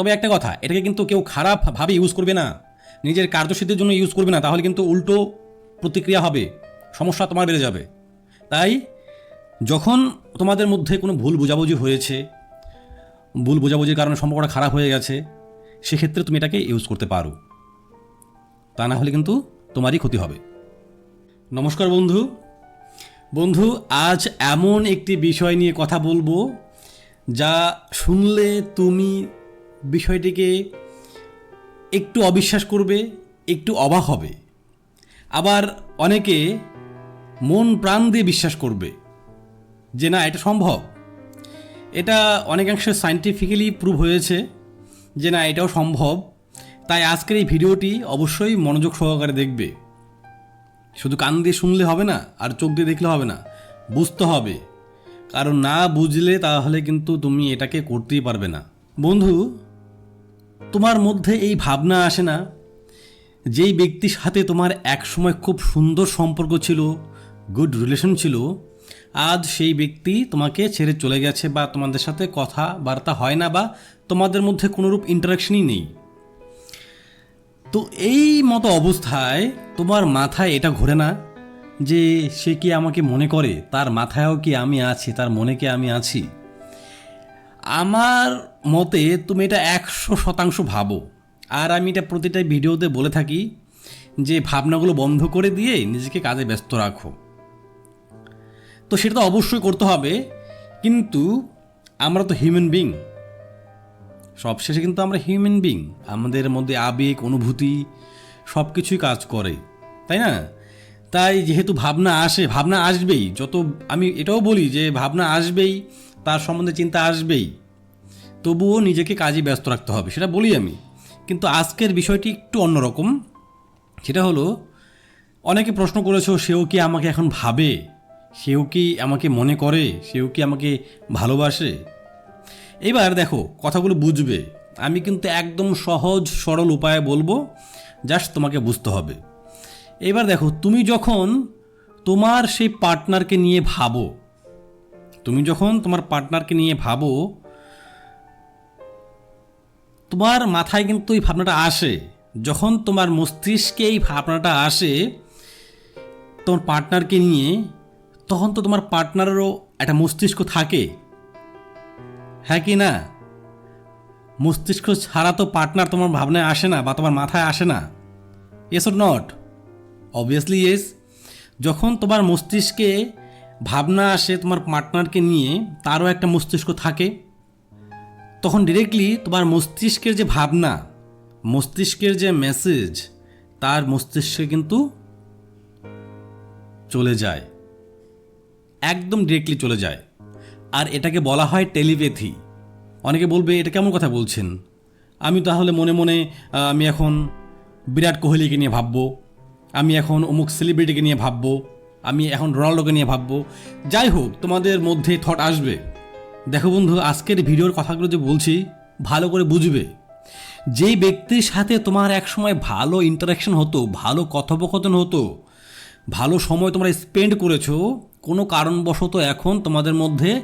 তবে একটা কথা, এটাকে কিন্তু কেউ খারাপভাবে ইউজ করবে না। নিজের কার্যসিদ্ধির জন্য ইউজ করবে না, তাহলে কিন্তু উল্টো প্রতিক্রিয়া হবে, সমস্যা তোমার বেড়ে যাবে। তাই যখন তোমাদের মধ্যে কোনো ভুল বোঝাবুঝি হয়েছে, ভুল বোঝাবুঝির কারণে সম্পর্কটা খারাপ হয়ে গেছে, সেক্ষেত্রে তুমি এটাকে ইউজ করতে পারো। তা না হলে কিন্তু তোমারই ক্ষতি হবে। নমস্কার বন্ধু। বন্ধু, আজ এমন একটি বিষয় নিয়ে কথা বলব, যা শুনলে তুমি বিষয়টিকে একটু অবিশ্বাস করবে, একটু অবাক হবে। আবার অনেকে মন প্রাণ দিয়ে বিশ্বাস করবে যে না, এটা সম্ভব। এটা অনেকাংশে সায়েন্টিফিক্যালি প্রুভ হয়েছে যে না, এটাও সম্ভব। তাই আজকের এই ভিডিওটি অবশ্যই মনোযোগ সহকারে দেখবে। শুধু কান দিয়ে শুনলে হবে না, আর চোখ দিয়ে দেখলে হবে না, বুঝতে হবে। কারণ না বুঝলে তাহলে কিন্তু তুমি এটাকে করতেই পারবে না। বন্ধু তোমার মধ্যে এই ভাবনা আসে না? যেই ব্যক্তির সাথে তোমার একসময় খুব সুন্দর সম্পর্ক ছিল গুড রিলেশন ছিল, আজ সেই ব্যক্তি তোমাকে ছেড়ে চলে গেছে বা তোমাদের সাথে কথাবার্তা হয় না বা তোমাদের মধ্যে কোনোরূপ ইন্টারাকশনই নেই। তো এই মতো অবস্থায় তোমার মাথায় এটা ঘোরে না যে সে কি আমাকে মনে করে? তার মাথায়ও কি আমি আছি? তার মনে কি আমি আছি? আমার মতে তুমি এটা একশো শতাংশ ভাবো। আর আমি এটা প্রতিটা ভিডিওতে বলে থাকি যে ভাবনাগুলো বন্ধ করে দিয়ে নিজেকে কাজে ব্যস্ত রাখো। তো সেটা তো অবশ্যই করতে হবে, কিন্তু আমরা তো হিউম্যান বিং সবশেষে কিন্তু আমরা হিউম্যান বিং আমাদের মধ্যে আবেগ, অনুভূতি সব কিছুই কাজ করে, তাই না? তাই যেহেতু ভাবনা আসে, ভাবনা আসবেই। যত আমি এটাও বলি যে ভাবনা আসবেই তার সম্বন্ধে চিন্তা আসবেই। তবুও নিজেকে কাজে ব্যস্ত রাখতে হবে, সেটা বলি আমি। কিন্তু আজকের বিষয়টি একটু অন্যরকম। সেটা হলো, অনেকে প্রশ্ন করেছ, সেও কি আমাকে এখন ভাবে? সেও কি আমাকে মনে করে? সেও কি আমাকে ভালোবাসে? এবার দেখো, কথাগুলো বুঝবে। আমি কিন্তু একদম সহজ, সরল উপায়ে বলব, জাস্ট তোমাকে বুঝতে হবে। এবার দেখো, তুমি যখন তোমার সেই পার্টনারকে নিয়ে ভাবো তুমি যখন তোমার পার্টনারকে নিয়ে ভাবো, তোমার মাথায় কিন্তু এই ভাবনাটা আসে। যখন তোমার মস্তিষ্কে এই ভাবনাটা আসে, তোমার পার্টনারকে নিয়ে, তখন তো তোমার পার্টনারেরও একটা মস্তিষ্ক থাকে। হ্যাঁ কি না? মস্তিষ্ক ছাড়া তো পার্টনার তোমার ভাবনায় আসে না বা তোমার মাথায় আসে না। Yes or not obviously yes যখন তোমার মস্তিষ্কে ভাবনা আসে তোমার পার্টনারকে নিয়ে, তারও একটা মস্তিষ্ক থাকে। তখন ডিরেক্টলি তোমার মস্তিষ্কের যে ভাবনা, মস্তিষ্কের যে মেসেজ তার মস্তিষ্কে কিন্তু চলে যায়। একদম ডিরেক্টলি চলে যায়। আর এটাকে বলা হয় টেলিপ্যাথি অনেকে বলবে, এটা কেমন কথা বলছেন? আমি তাহলে মনে মনে আমি এখন বিরাট কোহলিকে নিয়ে ভাববো। আমি এখন অমুক সেলিব্রিটিকে নিয়ে ভাববো। আমি এখন রোনাল্ডোকে নিয়ে ভাববো। যাই হোক, তোমাদের মধ্যে থট আসবে। দেখো বন্ধু, আজকের ভিডিওর কথাগুলো যে বলছি, ভালো করে বুঝবে। যেই ব্যক্তির সাথে তোমার একসময় ভালো ইন্টারাকশন হতো, ভালো কথোপকথন হতো, ভালো সময় তোমরা স্পেন্ড করেছ, কোনো কারণবশত এখন তোমাদের মধ্যে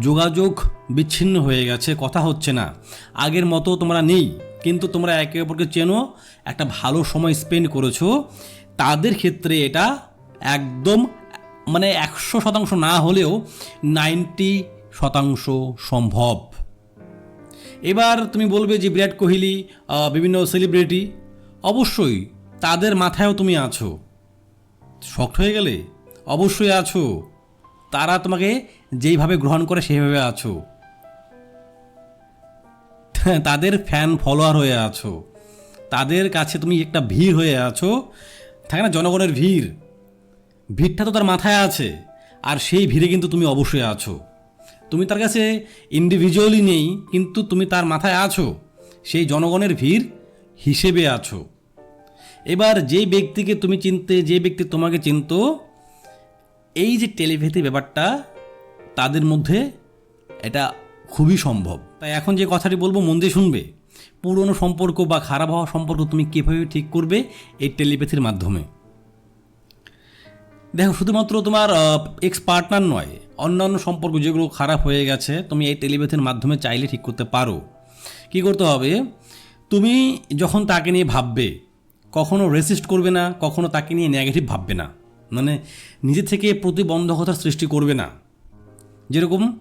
যোগাযোগ বিচ্ছিন্ন হয়ে গেছে, কথা হচ্ছে না। আগের মতো তোমরা নেই, কিন্তু তোমরা একে অপরকে চেনো, একটা ভালো সময় স্পেন্ড করেছ। তাদের ক্ষেত্রে এটা একদম মানে একশো শতাংশ না হলেও নাইনটি শতাংশ সম্ভব। এবার তুমি বলবে যে বিরাট কোহলি বিভিন্ন সেলিব্রিটি, অবশ্যই তাদের মাথায়ও তুমি আছো। শক্ত হয়ে গেলে? অবশ্যই আছো। তারা তোমাকে যেইভাবে গ্রহণ করে সেইভাবে আছো। তাদের ফ্যান ফলোয়ার হয়ে আছো। তাদের কাছে তুমি একটা ভিড় হয়ে আছো। থাকে না, জনগণের ভিড়। ভিড়টা তো তার মাথায় আছে। আর সেই ভিড়ে কিন্তু তুমি অবশ্যই আছো। তুমি তার কাছে ইন্ডিভিজুয়ালি নেই, কিন্তু তুমি তার মাথায় আছো। সেই জনগণের ভিড় হিসেবে আছো। এবার যে ব্যক্তিকে তুমি চিনতে, যে ব্যক্তি তোমাকে চিনত, এই যে টেলিপ্যাথি ব্যাপারটা, তাদের মধ্যে এটা খুবই সম্ভব। তাই এখন যে কথাটি বলব, মন দিয়ে শুনবে। পুরনো সম্পর্ক বা খারাপ হওয়া সম্পর্ক তুমি কীভাবে ঠিক করবে এই টেলিপ্যাথির মাধ্যমে? দেখো, শুধুমাত্র তোমার এক্স পার্টনার নয়, অন্যান্য সম্পর্ক যেগুলো খারাপ হয়ে গেছে, তুমি এই টেলিপ্যাথির মাধ্যমে চাইলে ঠিক করতে পারো। কি করতে হবে? তুমি যখন তাকে নিয়ে ভাববে, কখনো রেসিস্ট করবে না, কখনো তাকে নিয়ে নেগেটিভ ভাববে না। মানে নিজে থেকে প্রতিবন্ধকতার সৃষ্টি করবে না। যেরকম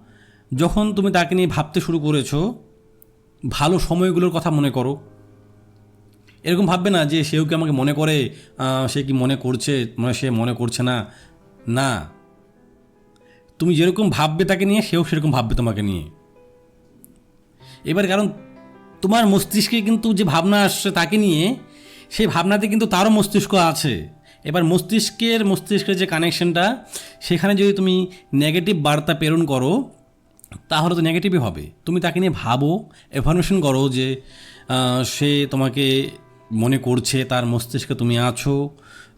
যখন তুমি তাকে নিয়ে ভাবতে শুরু করেছ, ভালো সময়গুলোর কথা মনে করো এরকম ভাববে না যে সেও কি আমাকে মনে করে সে কি মনে করছে মানে সে মনে করছে না? না। তুমি যেরকম ভাববে তাকে নিয়ে, সেও সেরকম ভাববে তোমাকে নিয়ে। এবার কারণ তোমার মস্তিষ্কে কিন্তু যে ভাবনা আসছে তাকে নিয়ে, সেই ভাবনাতে কিন্তু তারও মস্তিষ্ক আছে। এবার মস্তিষ্কের মস্তিষ্কের যে কানেকশনটা সেখানে যদি তুমি নেগেটিভ বার্তা প্রেরণ করো, তাহলে তো নেগেটিভই হবে। তুমি তাকে নিয়ে ভাবো এফার্মেশন করো যে সে তোমাকে মনে করছে তার মস্তিষ্কে তুমি আছো,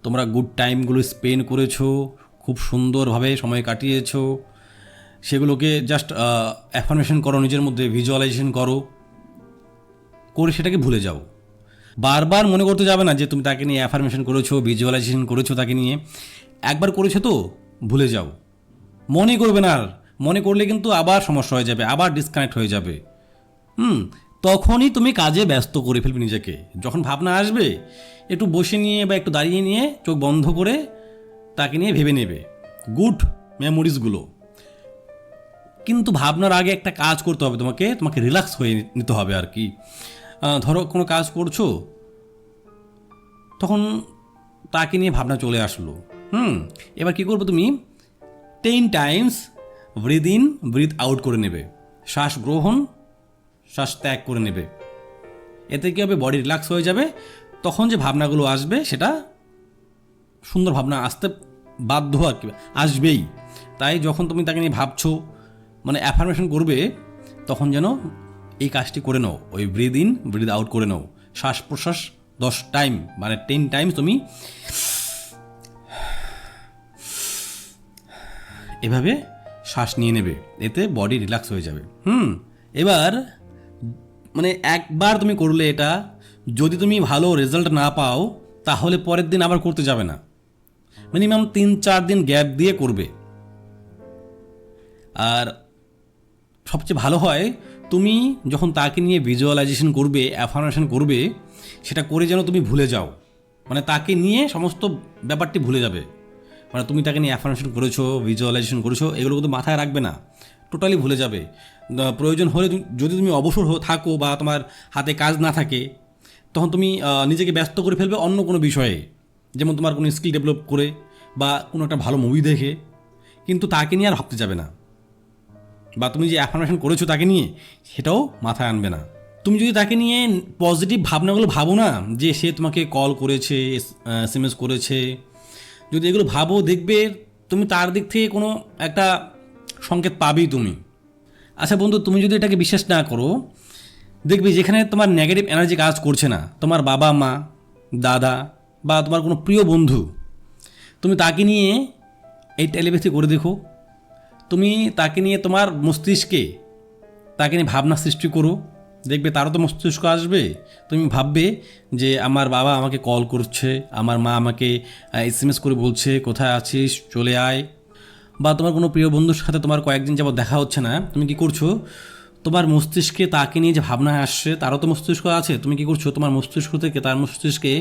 তোমরা গুড টাইমগুলো স্পেন্ড করেছ, খুব সুন্দরভাবে সময় কাটিয়েছো। সেগুলোকে জাস্ট অ্যাফার্মেশন করো, নিজের মধ্যে ভিজুয়ালাইজেশন করো, করে সেটাকে ভুলে যাও। বারবার মনে করতে যাবে না যে তুমি তাকে নিয়ে অ্যাফার্মেশন করেছ ভিজুয়ালাইজেশন করেছ তাকে নিয়ে। একবার করেছ তো, ভুলে যাও। মনে করবে না আর। মনে করলে কিন্তু আবার সমস্যা হয়ে যাবে, আবার ডিসকানেক্ট হয়ে যাবে। হুম তখনই তুমি কাজে ব্যস্ত করে ফেলবে নিজেকে। যখন ভাবনা আসবে, একটু বসে নিয়ে বা একটু দাঁড়িয়ে নিয়ে চোখ বন্ধ করে তাকে নিয়ে ভেবে নেবে। গুড মেমোরিজগুলো কিন্তু ভাবনার আগে একটা কাজ করতে হবে তোমাকে তোমাকে রিল্যাক্স হয়ে নিতে হবে আর কি। ধরো কোনো কাজ করছ, তখন তাকে নিয়ে ভাবনা চলে আসলো। হুম, এবার কী করবে তুমি? Ten times breathe in breathe out করে নেবে। শ্বাস গ্রহণ শ্বাস ত্যাগ করে নেবে। এতে কী হবে? বডি রিল্যাক্স হয়ে যাবে। তখন যে ভাবনাগুলো আসবে, সেটা সুন্দর ভাবনা আসতে বাধ্য আর কি আসবেই। তাই যখন তুমি তাকে নিয়ে ভাবছ মানে অ্যাফার্মেশন করবে, তখন যেন এই কাজটি করে নাও। ওই ব্রিদ ইন ব্রিদ আউট করে নাও। শ্বাস প্রশ্বাস দশ টাইম মানে টেন টাইম তুমি এভাবে শ্বাস নিয়ে নেবে। এতে বডি রিল্যাক্স হয়ে যাবে। হুম, এবার মানে একবার তুমি করলে এটা, যদি তুমি ভালো রেজাল্ট না পাও, তাহলে পরের দিন আবার করতে যাবে না। মিনিমাম তিন চার দিন গ্যাপ দিয়ে করবে। আর সবচেয়ে ভালো হয়, তুমি যখন তাকে নিয়ে ভিজুয়ালাইজেশন করবে অ্যাফার্মেশন করবে, সেটা করে যেন তুমি ভুলে যাও। মানে তাকে নিয়ে সমস্ত ব্যাপারটি ভুলে যাবে। মানে তুমি তাকে নিয়ে অ্যাফার্মেশন করেছ ভিজুয়ালাইজেশন করেছ, এগুলো কিন্তু মাথায় রাখবে না। টোটালি ভুলে যাবে। প্রয়োজন হলে যদি তুমি অবসর থাকো বা তোমার হাতে কাজ না থাকে, তখন তুমি নিজেকে ব্যস্ত করে ফেলবে অন্য কোনো বিষয়ে। যেমন তোমার কোনো স্কিল ডেভেলপ করে বা কোনো একটা ভালো মুভি দেখে। কিন্তু তাকে নিয়ে আর ভাবতে যাবে না। বা তুমি যে অ্যাফার্মেশন করেছ তাকে নিয়ে, সেটাও মাথায় আনবে না। তুমি যদি তাকে নিয়ে পজিটিভ ভাবনাগুলো ভাবো না, যে সে তোমাকে কল করেছে, এস করেছে, যদি এগুলো ভাবো, দেখবে তুমি তার দিক থেকে কোনো একটা সংকেত পাবেই তুমি। আচ্ছা বন্ধু, তুমি যদি এটাকে বিশ্বাস না করো, দেখবি যেখানে তোমার নেগেটিভ এনার্জি কাজ করছে না, তোমার বাবা মা, দাদা বা তোমার কোনো প্রিয় বন্ধু, তুমি তাকে নিয়ে এই টেলিপ্যাথি করে দেখো। তুমি তাকে নিয়ে তোমার মস্তিষ্কে তাকে নিয়ে ভাবনা সৃষ্টি করো। দেখবে তারও তো মস্তিষ্ক আসবে। তুমি ভাববে যে আমার বাবা আমাকে কল করছে, আমার মা আমাকে এস করে বলছে, কোথায় আছিস, চলে আয়। বা তোমার কোনো প্রিয় বন্ধুর সাথে তোমার কয়েকদিন যাবত দেখা হচ্ছে না, তুমি কি করছ? তোমার মস্তিষ্কে তাকে নিয়ে যে ভাবনা আসছে, তারও তো মস্তিষ্ক আছে, তুমি কি করছ? তোমার মস্তিষ্ক থেকে তার মস্তিষ্কে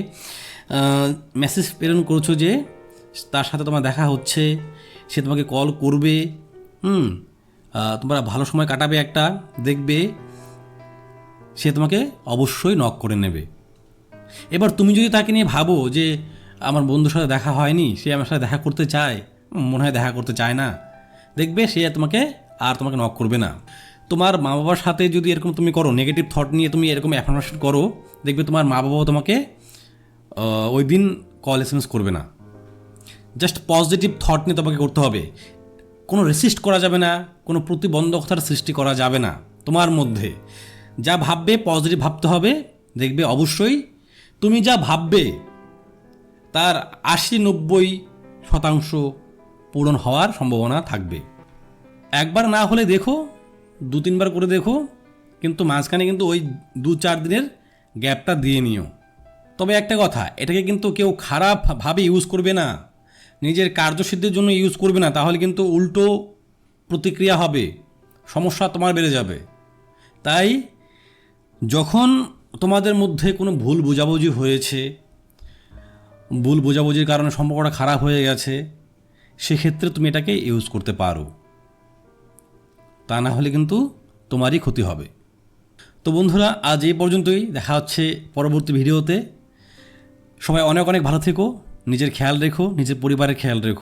মেসেজ প্রেরণ করছ যে তার সাথে তোমার দেখা হচ্ছে, সে তোমাকে কল করবে, হুম তোমরা ভালো সময় কাটাবে একটা, দেখবে, সে তোমাকে অবশ্যই নক করে নেবে। এবার তুমি যদি তাকে নিয়ে ভাবো যে আমার বন্ধুর সাথে দেখা হয়নি, সে আমার সাথে দেখা করতে চায় মনে হয় দেখা করতে চায় না। দেখবে সে তোমাকে আর তোমাকে নক করবে না। তোমার মা বাবার সাথে যদি এরকম তুমি করো নেগেটিভ থট নিয়ে তুমি এরকম অ্যাফার্মেশন করো, দেখবে তোমার মা বাবাও তোমাকে ওই দিন কল এস করবে না। জাস্ট পজিটিভ থট নিয়ে তোমাকে করতে হবে। কোনো রেসিস্ট করা যাবে না, কোনো প্রতিবন্ধকতার সৃষ্টি করা যাবে না তোমার মধ্যে। যা ভাববে পজিটিভ ভাবতে হবে, দেখবে অবশ্যই তুমি যা ভাববে, তার আশি নব্বই শতাংশ পূরণ হওয়ার সম্ভাবনা থাকবে। একবার না হলে দেখো, দু তিনবার করে দেখো, কিন্তু মাঝখানে কিন্তু ওই দু চার দিনের গ্যাপটা দিয়ে নিও। তবে একটা কথা, এটাকে কিন্তু কেউ খারাপভাবে ইউজ করবে না। নিজের কার্যসিদ্ধির জন্য ইউজ করবে না, তাহলে কিন্তু উল্টো প্রতিক্রিয়া হবে, সমস্যা তোমার বেড়ে যাবে। তাই যখন তোমাদের মধ্যে কোনো ভুল বোঝাবুঝি হয়েছে, ভুল বোঝাবুঝির কারণে সম্পর্কটা খারাপ হয়ে গেছে সেক্ষেত্রে তুমি এটাকে ইউজ করতে পারো। তা না হলে কিন্তু তোমারই ক্ষতি হবে। তো বন্ধুরা, আজ এই পর্যন্তই। দেখা হচ্ছে পরবর্তী ভিডিওতে সবাই অনেক অনেক ভালো থেকো। নিজের খেয়াল রেখো, নিজের পরিবারের খেয়াল রেখো।